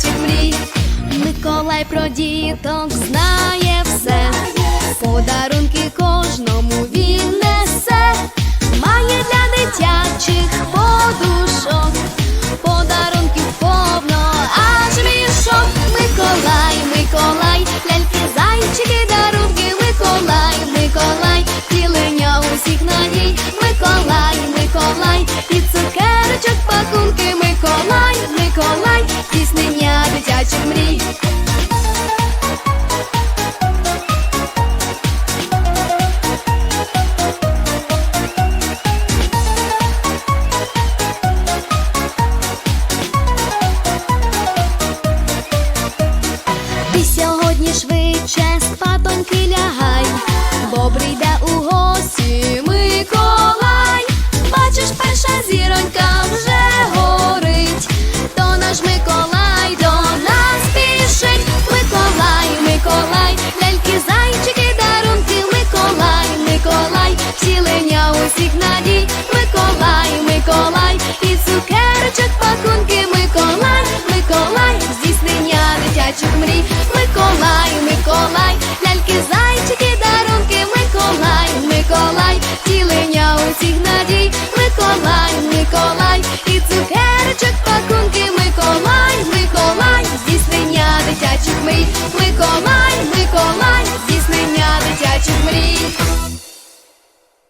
дитячих мрій. Миколай про діток знає все. Подарує free.